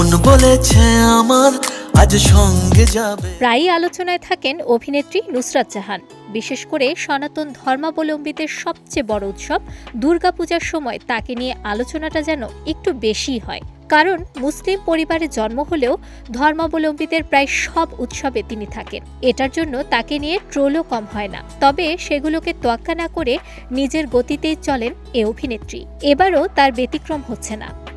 মন বলেছে আমার, আজ সঙ্গে যাবে। প্রায়ই আলোচনায় থাকেন অভিনেত্রী নুসরাত জাহান। বিশেষ করে সনাতন ধর্মাবলম্বীদের সবচেয়ে বড় উৎসব দুর্গাপূজার সময় তাকে নিয়ে আলোচনাটা যেন একটু বেশিই হয়। কারণ মুসলিম পরিবারে জন্ম হলেও ধর্মাবলম্বীদের প্রায় সব উৎসবে তিনি থাকেন। এটার জন্য তাকে নিয়ে ট্রোলও কম হয় না। তবে সেগুলোকে তোয়াক্কা না করে নিজের গতিতেই চলেন এ অভিনেত্রী। এবারও তার ব্যতিক্রম হচ্ছে না।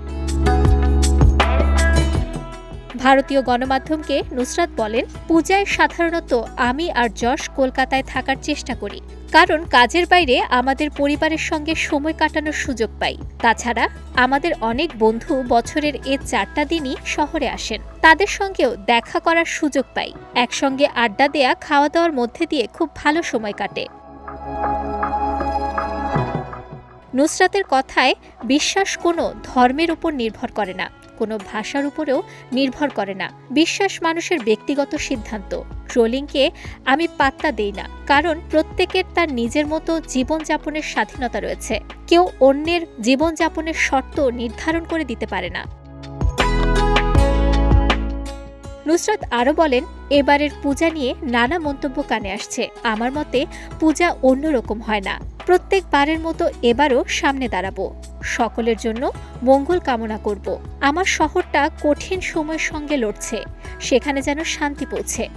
ভারতীয় গণমাধ্যমকে নুসরাত বলেন, পূজায় সাধারণত আমি আর যশ কলকাতায় থাকার চেষ্টা করি, কারণ কাজের বাইরে আমাদের পরিবারের সঙ্গে সময় কাটানোর সুযোগ পাই। তাছাড়া আমাদের অনেক বন্ধু বছরের এ চারটা দিনই শহরে আসেন। তাদের সঙ্গেও দেখা করার সুযোগ পাই। একসঙ্গে আড্ডা দেয়া খাওয়া দাওয়ার মধ্যে দিয়ে খুব ভালো সময় কাটে। নুসরাতের কথায় বিশ্বাস কোনো ধর্মের উপর নির্ভর করে না। কোনো ভাষার উপরেও নির্ভর করে না। বিশ্বাস মানুষের ব্যক্তিগত সিদ্ধান্ত। ট্রোলিংকে আমি পাত্তা দেই না, কারণ প্রত্যেকের তার নিজের মতো জীবনযাপনের স্বাধীনতা রয়েছে। কেউ অন্যের জীবনযাপনের শর্ত নির্ধারণ করে দিতে পারে না। নুসরাত আরও বলেন, এবারের পূজা নিয়ে নানা মন্তব্য কানে আসছে। আমার মতে পূজা অন্যরকম হয় না। প্রত্যেকবারের মতো এবারও সামনে দাঁড়াবো। সকলের জন্য মঙ্গল কামনা করব। আমার শহরটা কঠিন সময়ের সঙ্গে লড়ছে। সেখানে যেন শান্তি পৌঁছে।